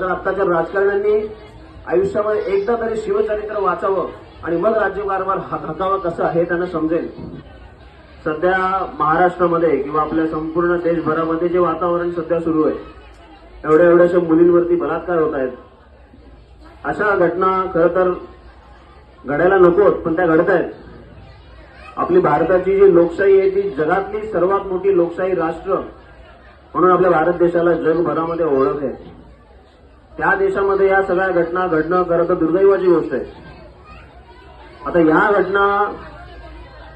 तर आत्ताच्या राजकारण्यांनी आयुष्यामध्ये एकदा तरी शिवचरित्र वाचावं आणि मग राज्यकारभार हात हातावा कसं हे त्यांना समजेल. सध्या महाराष्ट्रामध्ये किंवा आपल्या संपूर्ण देशभरामध्ये जे वातावरण सध्या सुरू आहे एवढ्या एवढ्याशा मुलींवरती बलात्कार होत आहेत. अशा घटना खरं तर घडायला नकोत पण त्या घडत आहेत. आपली भारताची जी लोकशाही आहे ती जगातली सर्वात मोठी लोकशाही राष्ट्र म्हणून आपल्या भारत देशाला जगभरामध्ये ओळख आहे. त्या देशामध्ये या सगळ्या घटना घडणं खरं तर दुर्दैवाची गोष्ट आहे. आता या घटना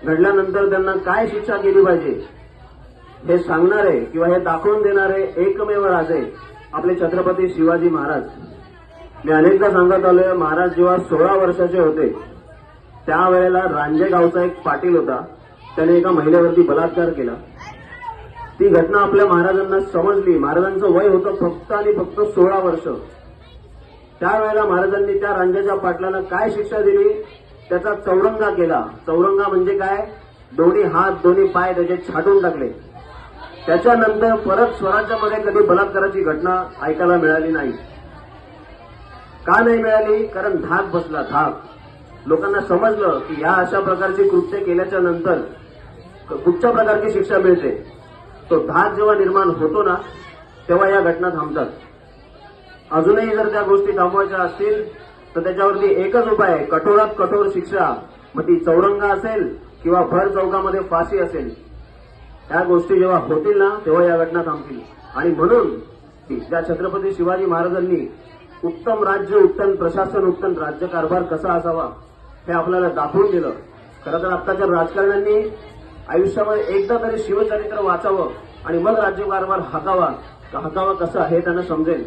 घडल्यानंतर त्यांना काय शिक्षा केली पाहिजे हे सांगणारे किंवा हे दाखवून देणारे एकमेव राजे आपले छत्रपती शिवाजी महाराज. मी अनेकदा सांगत आलोय महाराज जेव्हा सोळा वर्षाचे होते त्यावेळेला रांजे गावचा एक पाटील होता. त्याने एका महिलेवरती बलात्कार केला. ती घटना आपल्या महाराजांना समजली. महाराजांचं वय होतं फक्त आणि फक्त सोळा वर्ष. त्यावेळेला महाराजांनी त्या रांजाच्या पाटलाला काय शिक्षा दिली? त्याचा चौरंगा केला. चौरंगा म्हणजे काय? दोन्ही हात दोन्ही पाय त्याचे छाटून टाकले. त्याच्यानंतर परत स्वराज्यामध्ये कधी बलात्काराची घटना ऐकायला मिळाली नाही. का नाही मिळाली? कारण धाक बसला धाक. लोकांना समजलं की या अशा प्रकारची कृत्य केल्याच्यानंतर कुठच्या प्रकारची शिक्षा मिळते? तो धाक जेव्हा निर्माण होतो ना तेव्हा या घटना थांबतात. अजूनही जर त्या गोष्टी थांबवायच्या असतील तर त्याच्यावरती एकच उपाय आहे. कठोरात कठोर शिक्षा. मग ती चौरंगा असेल किंवा भर चौकामध्ये फाशी असेल या गोष्टी जेव्हा होतील ना तेव्हा या घटना थांबतील. आणि म्हणून ज्या छत्रपती शिवाजी महाराजांनी उत्तम राज्य उत्तम प्रशासन उत्तम राज्यकारभार कसा असावा हे आपल्याला दाखवून दिलं. खरं तर आत्ताच्या राजकारण्यांनी आयुष्यामध्ये एकदा तरी शिवचरित्र वाचावं आणि मग राज्यकारभार हातावा हातावा कसा हे त्यांना समजेल.